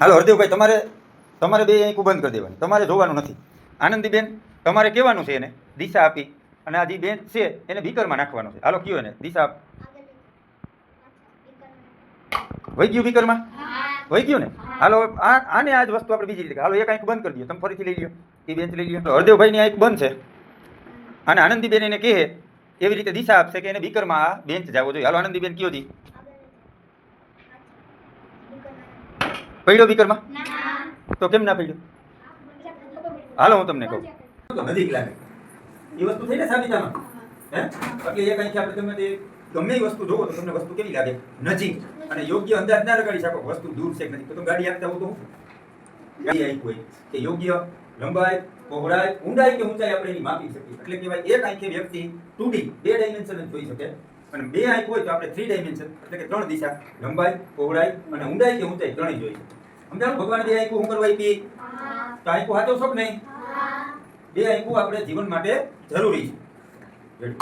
હાલો, હરદેવભાઈ, તમારે તમારે બે અહીં બંધ કરી દેવાની. તમારે જોવાનું નથી. આનંદીબેન, તમારે કહેવાનું છે એને. દિશા આપી. અને આ જે બેન છે, એને ભીકરમાં નાખવાનું છે. હાલો, કયો એને? દિશા આપ. વહી ગયું ભીકરમાં વહી ગયું ને? હાલો, આ, આને આ જ વસ્તુ આપણે બીજી રીતે હાલો, એક આંખ બંધ કરી દો. તમે ફરીથી લઈ લ્યો. એ બેન્ચ લઈ તો હરદેવભાઈની આંખ બંધ છે. અને આનંદીબેન એને કહે, એવી રીતે દિશા આપશે કે એને બીકરમાં આ બેન્ચ જવો જોઈએ. હાલો, આનંદીબેન કયો જી પડ્યો બીકરમાં તો કેમ ના પડ્યો? હાલો હું તમને કહું. તો નજીક લાગે. એ વસ્તુ થઈ ને સાબિતામાં? હે? એટલે એક કે આપણે તમે તે ગમે એ વસ્તુ જોવો તો તમને વસ્તુ કેવી લાગે? નજીક. અને યોગ્ય અંદાજ ના લગાડી શકો. વસ્તુ દૂર છે કે નથી? તો તમે ગાડી આપતા હો તો ગાડી આવી હોય કે યોગ્ય લંબાઈ પહોળાઈ ઊંડાઈ કે ઊંચાઈ આપણે એની માપી શકીએ. એટલે કહેવાય એક આંખે વ્યક્તિ ટુડી બે ડાયમેન્શન જ જોઈ શકે. અને બે આંખ હોય તો આપણે થ્રી ડાયમેન્શન એટલે કે ત્રણ દિશા લંબાઈ પહોળાઈ અને ઊંડાઈ કે ઊંચાઈ ત્રણેય જોઈએ. સમજાણું? ભગવાન બે આંખો શું કરવા આપી? તો આંખો હાચવશો શોખ નહીં? બે આંખો આપણે જીવન માટે જરૂરી છે.